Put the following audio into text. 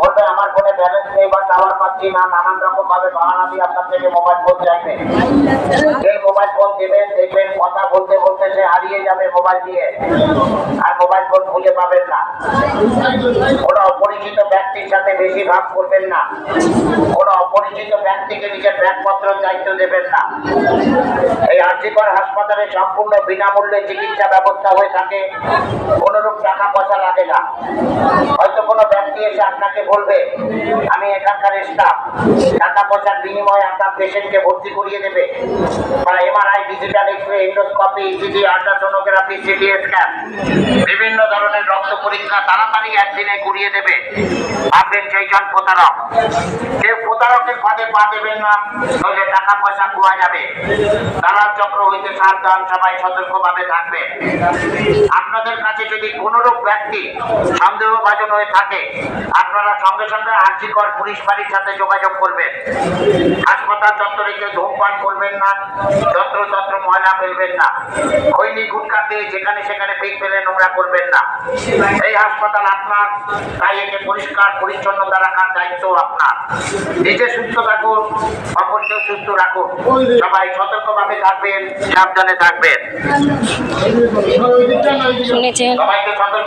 বলবে আমার ফোনে ব্যালেন্স নেই বা টাওয়ার পাচ্ছি না নানান রকম ভাবে বাহানা দিয়ে আপনার থেকে মোবাইল ফোন চাইবে। এই মোবাইল ফোন দেবেন, দেখবেন কথা বলতে বলতে সে হারিয়ে যাবে মোবাইল দিয়ে। আর মোবাইল ফোন খুঁজে পাবেন না। কোনো অপরিচিত ব্যক্তির সাথে বেশি ভাব করবেন না। কোনো অপরিচিত ব্যক্তিকে নিজের ব্যাগপত্র দায়িত্ব দেবেন না। এই আর্থিকর হাসপাতালে সম্পূর্ণ বিনামূল্যে চিকিৎসা ব্যবস্থা হয়ে থাকে। কোনোরূপ টাকা পয়সা লাগে না। এসে আপনাকে বলবে, আমি এখানকার স্টাফ টাকা পয়সার বিনিময়ে আপনার পেশেন্টকে ভর্তি করিয়ে দেবে। MRI digital ultrasonography CT scan বিভিন্ন ধরনের রক্ত পরীক্ষা তাড়াতাড়ি একদিনে করিয়ে দেবে। প্রতারক। কেউ প্রতারকের পা দেবেন না, নইলে টাকা পয়সা খোয়া যাবে। দালাল চক্র হইতে সাবধান, সবাই সতর্কভাবে থাকবে। আপনাদের কাছে যদি কোনোরূপ ব্যক্তি সন্দেহভাজন হয়ে থাকে আপনারা সঙ্গে সঙ্গে আর্থিকর পুলিশ বাড়ির সাথে যোগাযোগ করবেন। হাসপাতাল চত্বরে কেউ ধূমপান করবেন না যত্র তত্র ময়লা ফেলবেন না। খৈনি গুটকা দিয়ে যেখানে সেখানে পিক ফেলে নোংরা করবেন না। এই হাসপাতাল আপনার তাই একে পরিষ্কার পরিচ্ছন্নতা রাখার দায়িত্ব আপনার। নিজে সুস্থ থাকুন অপরকেও সুস্থ রাখুন। সবাই সতর্কভাবে থাকবেন সাবধানে থাকবেন। শুনেছেন। সবাইকে সতর্ক